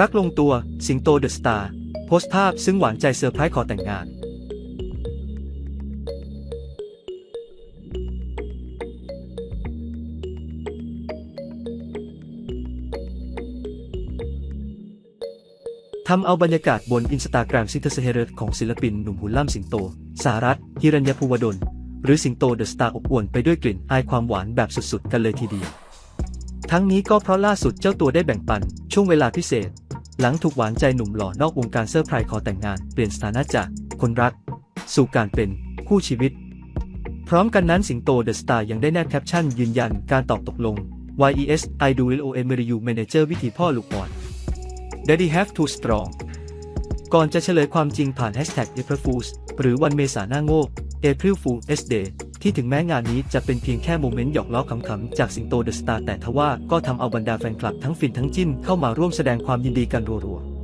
รักลงตัว สิงโตเดอะสตาร์โพสต์ภาพซึ่งหวานใจเซอร์ไพรส์ขอแต่งงาน ทำเอาบรรยากาศบนอินสตาแกรมซิทเซเฮเรตของศิลปินหนุ่มหุ่นล่ำสิงโต สารัตฮิรัญญภูวดล หรือสิงโตเดอะสตาร์อบอวลไปด้วยกลิ่นอายความหวานแบบสุดๆ กันเลยทีเดียว ทั้งนี้ก็เพราะล่าสุดเจ้าตัวได้แบ่งปัน ช่วงเวลาพิเศษ หลังถูกหวานใจหนุ่มหล่อนอกวงการเซอร์ไพรส์ขอแต่งงาน เปลี่ยนสถานะจากคนรัก สู่การเป็นคู่ชีวิต พร้อมกันนั้นสิงโตเดอะสตาร์ยังได้แนบแคปชั่นยืนยันการตอบตกลง YES I do L O M R U Manager วิธีพ่อลูกอ่อน Daddy have to strong ก่อนจะเฉลยความจริงผ่าน Hashtag April Fools หรือวันเมษาหน้าโง่ April Fool S Day ที่ถึงแม้งานนี้จะเป็นเพียงแค่โมเมนต์หยอกล้อขำๆจากสิงโตเดอะสตาร์แต่ทว่าก็ทำเอาบรรดาแฟนคลับทั้งฟินทั้งจิ้นเข้ามาร่วมแสดงความยินดีกันรัวๆ